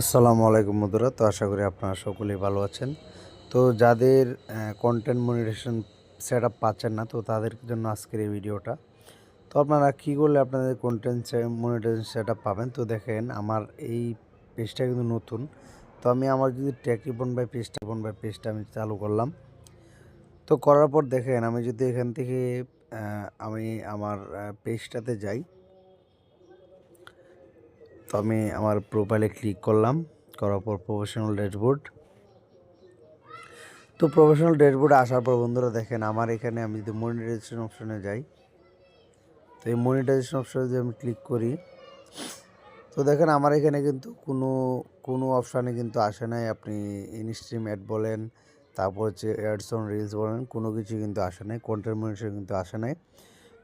আসসালামু আলাইকুম বন্ধুরা, তো আশা করি আপনারা সকলেই ভালো আছেন। তো যাদের কন্টেন্ট মনিটেশন সেট আপ পাচ্ছেন না, তো তাদের জন্য আজকের এই ভিডিওটা। তো আপনারা কী করলে আপনাদের কন্টেন্ট মনিটেশন সেট আপ পাবেন? তো দেখেন, আমার এই পেজটা কিন্তু নতুন। তো আমি আমার যদি ট্যাকি ট্যাকিবন বাই পেজটা বন বাই পেজটা আমি চালু করলাম। তো করার পর দেখেন, আমি যদি এখান থেকে আমি আমার পেজটাতে যাই তো আমি আমার প্রোফাইলে ক্লিক করলাম, করার পর প্রফেশনাল ড্যাশবোর্ড তো প্রফেশনাল ড্যাশবোর্ডে আসার পর বন্ধুরা দেখেন, আমার এখানে আমি যদি মনিটাইজেশন অপশনে যাই, তো এই মনিটাইজেশন অপশনে যদি আমি ক্লিক করি, তো দেখেন আমার এখানে কিন্তু কোনো কোনো অপশানে কিন্তু আসে নাই। আপনি ইনস্ট্রিম অ্যাড বলেন, তারপর হচ্ছে অ্যাডস অন রিলস বলেন, কোনো কিছু কিন্তু আসে নাই কন্টেন্ট মনিটেশন কিন্তু আসে নাই।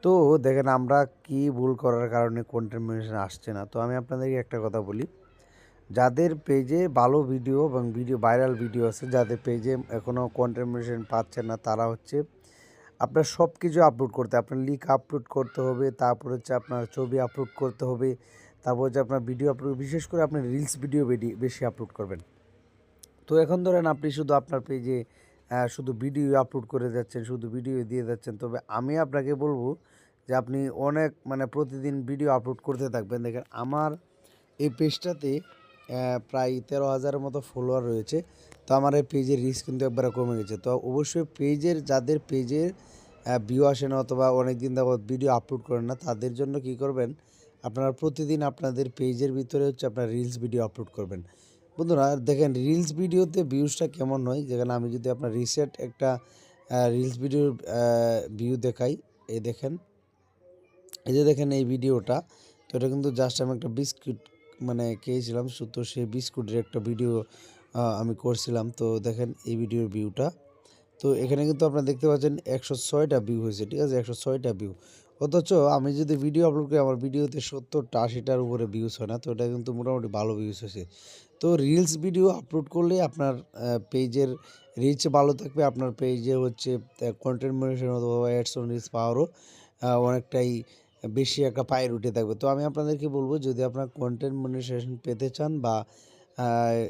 তো দেখেন আমরা কি ভুল করার কারণে কন্টেন্ট আসছে না। তো আমি আপনাদেরকে একটা কথা বলি, যাদের পেজে ভালো ভিডিও এবং ভিডিও ভাইরাল ভিডিও আছে, যাদের পেজে এখনও কন্টেন্ট পাচ্ছেন না, তারা হচ্ছে আপনার সব কিছু আপলোড করতে, আপনার লিক আপলোড করতে হবে, তারপর হচ্ছে আপনার ছবি আপলোড করতে হবে, তারপর হচ্ছে আপনার ভিডিও আপলোড বিশেষ করে আপনি রিলস ভিডিও বেশি আপলোড করবেন। তো এখন ধরেন আপনি শুধু আপনার পেজে শুধু ভিডিও আপলোড করে যাচ্ছেন, শুধু ভিডিও দিয়ে যাচ্ছেন। তবে আমি আপনাকে বলব যে আপনি অনেক মানে প্রতিদিন ভিডিও আপলোড করতে থাকবেন। দেখেন আমার এই পেজটাতে প্রায় তেরো হাজারের মতো ফলোয়ার রয়েছে। তো আমার এই পেজের রিস্ক কিন্তু একবারে কমে গেছে। তো অবশ্যই পেজের যাদের পেজের ভিউ আসে না অথবা অনেক দিন যাবত ভিডিও আপলোড করেন না, তাদের জন্য কি করবেন? আপনারা প্রতিদিন আপনাদের পেজের ভিতরে হচ্ছে আপনার রিলস ভিডিও আপলোড করবেন। বন্ধুরা, দেখেন রিলস ভিডিওতে ভিউজটা কেমন হয় যেখানে আমি যদি আপনার রিসেট একটা রিলস ভিডিওর ভিউ দেখাই, এই দেখেন, এই যে দেখেন এই ভিডিওটা, তো এটা কিন্তু জাস্ট আমি একটা বিস্কুট মানে খেয়েছিলাম তো সেই বিস্কুটের একটা ভিডিও আমি করছিলাম, তো দেখেন এই ভিডিওর ভিউটা তো এখানে কিন্তু আপনারা দেখতে পাচ্ছেন একশো ছয়টা ভিউ হয়েছে, ঠিক আছে? একশো ছয়টা ভিউ অথচ আমি যদি ভিডিও আপলোড করি, আমার ভিডিওতে সত্তরটা, আশিটার উপরে ভিউজ হয় না। তো এটা কিন্তু মোটামুটি ভালো ভিউজ হয়েছে। তো রিলস ভিডিও আপলোড করলে আপনার পেজের রিচ ভালো থাকবে। আপনার পেজে হচ্ছে কন্টেন্ট মনিটেশন অথবা অ্যাডস অন রিলস পাওয়ারও অনেকটাই বেশি একটা পায়ের উঠে থাকবে। তো আমি আপনাদেরকে বলব, যদি আপনার কন্টেন্ট মনিটাইজেশন পেতে চান বা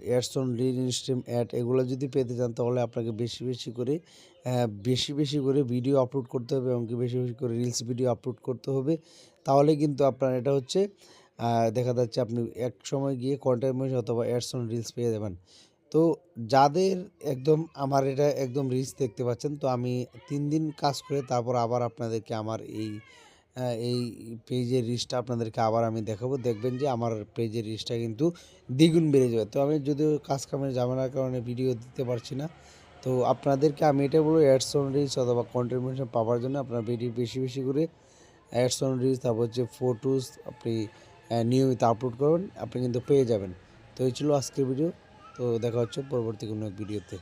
ads on reel stream ad এগুলো যদি পেতে চান তাহলে আপনাকে বেশি বেশি করে বেশি বেশি করে ভিডিও আপলোড করতে হবে এমনকি বেশি বেশি করে রিলস ভিডিও আপলোড করতে হবে। তাহলে কিন্তু আপনার এটা হচ্ছে দেখা যাচ্ছে আপনি এক সময় গিয়ে কন্টেন্ট মনিটাইজেশন অথবা অ্যাডস রিলস পেয়ে যাবেন। তো যাদের একদম আমার এটা একদম রিলস দেখতে পাচ্ছেন, তো আমি তিন দিন কাজ করে তারপর আবার আপনাদেরকে আমার এই এই পেজের রিচটা আপনাদেরকে আবার আমি দেখাবো। দেখবেন যে আমার পেজের রিচটা কিন্তু দ্বিগুণ বেড়ে যাবে। তো আমি যদিও কাজ কামের ঝামেলার কারণে ভিডিও দিতে পারছি না, তো আপনাদেরকে আমি এটা বলব অ্যাডস অন রিচ অথবা কন্ট্রিবিউশন পাওয়ার জন্য আপনার ভিডিও বেশি বেশি করে অ্যাডস অন রিচ তারপর হচ্ছে ফটোস আপনি নিয়মিত আপলোড করবেন, আপনি কিন্তু পেয়ে যাবেন। তো এই ছিল আজকের ভিডিও তো দেখা হচ্ছে পরবর্তী কোনো ভিডিওতে